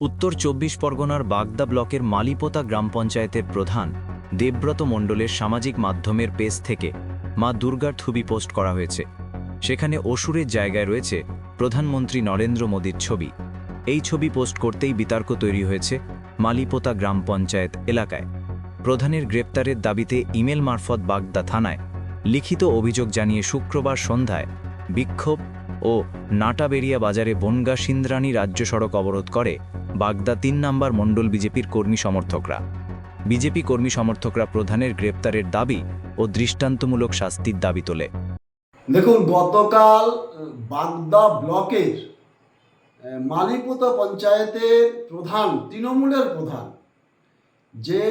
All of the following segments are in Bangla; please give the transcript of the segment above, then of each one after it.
উত্তর চব্বিশ পরগনার বাগদা ব্লকের মালিপোতা গ্রাম পঞ্চায়েতের প্রধান দেবব্রত মণ্ডলের সামাজিক মাধ্যমের পেজ থেকে মা দুর্গার ছবি পোস্ট করা হয়েছে। সেখানে অসুরের জায়গায় রয়েছে প্রধানমন্ত্রী নরেন্দ্র মোদীর ছবি। এই ছবি পোস্ট করতেই বিতর্ক তৈরি হয়েছে মালিপোতা গ্রাম পঞ্চায়েত এলাকায়। প্রধানের গ্রেপ্তারের দাবিতে ইমেল মারফত বাগদা থানায় লিখিত অভিযোগ জানিয়ে শুক্রবার সন্ধ্যায় বিক্ষোভ ও নাটাবেরিয়া বাজারে বনগা সিন্দ্রানী রাজ্য সড়ক অবরোধ করে বাগদা তিন নম্বর মণ্ডল বিজেপির কর্মী সমর্থকরা। বিজেপি কর্মী সমর্থকরা প্রধানের গ্রেপ্তারের দাবি ও দৃষ্টান্তমূলক শাস্তির দাবি তোলে। দেখুন, গতকাল বাগদা ব্লকের মালিপোতা পঞ্চায়েতের প্রধান, তৃণমূলের প্রধান, যে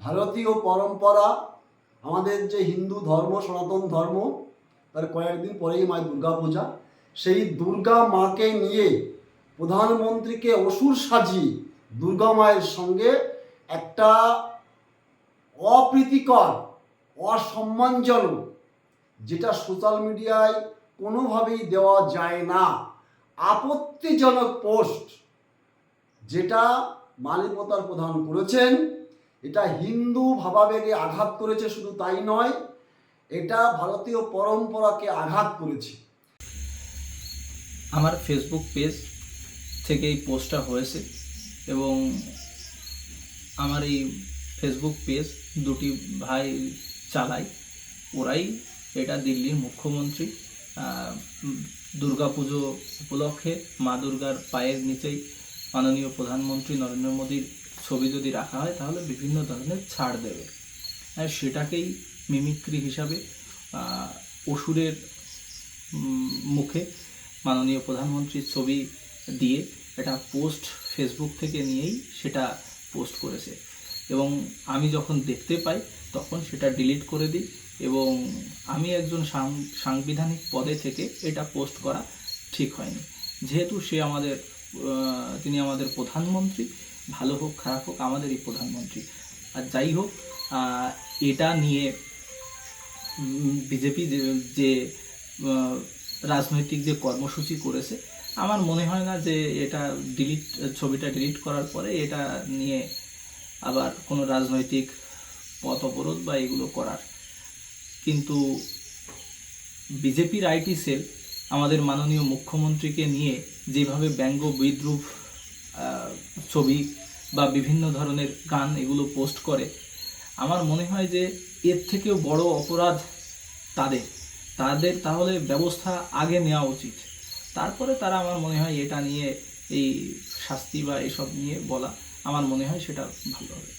ভারতীয় পরম্পরা, আমাদের যে হিন্দু ধর্ম, সনাতন ধর্ম, তার কয়েকদিন পরেই মায় দুর্গা পূজা সেই দুর্গা মাকে নিয়ে প্রধানমন্ত্রীকে অসুর সাজিয়ে দুর্গা মায়ের সঙ্গে একটা অপ্রীতিকর, অসম্মানজনক, যেটা সোশ্যাল মিডিয়ায় কোনোভাবেই দেওয়া যায় না। আপত্তিজনক পোস্ট যেটা মালিকতার প্রধান করেছেন, এটা হিন্দু ভাবাবেগে আঘাত করেছে শুধু তাই নয়, এটা ভারতীয় পরম্পরাকে আঘাত করেছে। আমার ফেসবুক পেজ থেকে এই পোস্টটা হয়েছে এবং আমার এই ফেসবুক পেজ দুটি ভাই চালায়। ওরাই এটা দিল্লির মুখ্যমন্ত্রী আহ, উম, দুর্গাপুজো উপলক্ষে মা দুর্গার পায়ের নিচেই মাননীয় প্রধানমন্ত্রী নরেন্দ্র মোদীর ছবি যদি রাখা হয় তাহলে বিভিন্ন ধরনের ছাড় দেবে। আর সেটাকেই মিমিক্রি হিসাবে অসুরের মুখে মাননীয় প্রধানমন্ত্রীর ছবি দিয়ে এটা পোস্ট ফেসবুক থেকে নিয়েই সেটা পোস্ট করেছে। এবং আমি যখন দেখতে পাই, তখন সেটা ডিলিট করে দিই এবং আমি একজন সাংবিধানিক পদে থেকে এটা পোস্ট করা ঠিক হয়নি। যেহেতু সে আমাদের তিনি আমাদের প্রধানমন্ত্রী, ভালো হোক, খারাপ হোক, আমাদেরই প্রধানমন্ত্রী। আর যাই হোক এটা নিয়ে বিজেপি যে রাজনৈতিক যে কর্মসূচি করেছে আমার মনে হয় না যে এটা ডিলিট ছবিটা ডিলিট করার পরে এটা নিয়ে আবার কোনো রাজনৈতিক পথ অবরোধ বা এগুলো করার। কিন্তু বিজেপির আইটি সেল আমাদের মাননীয় মুখ্যমন্ত্রীকে নিয়ে যেভাবে ব্যঙ্গ বিদ্রুপ ছবি বা বিভিন্ন ধরনের গান এগুলো পোস্ট করে, আমার মনে হয় যে এর থেকেও বড় অপরাধ তাদের। তাদের তাহলে ব্যবস্থা আগে নেওয়া উচিত। তারপরে তারা আমার মনে হয় এটা নিয়ে এই শাস্তি বা এসব নিয়ে বলা আমার মনে হয় সেটা ভালো হবে।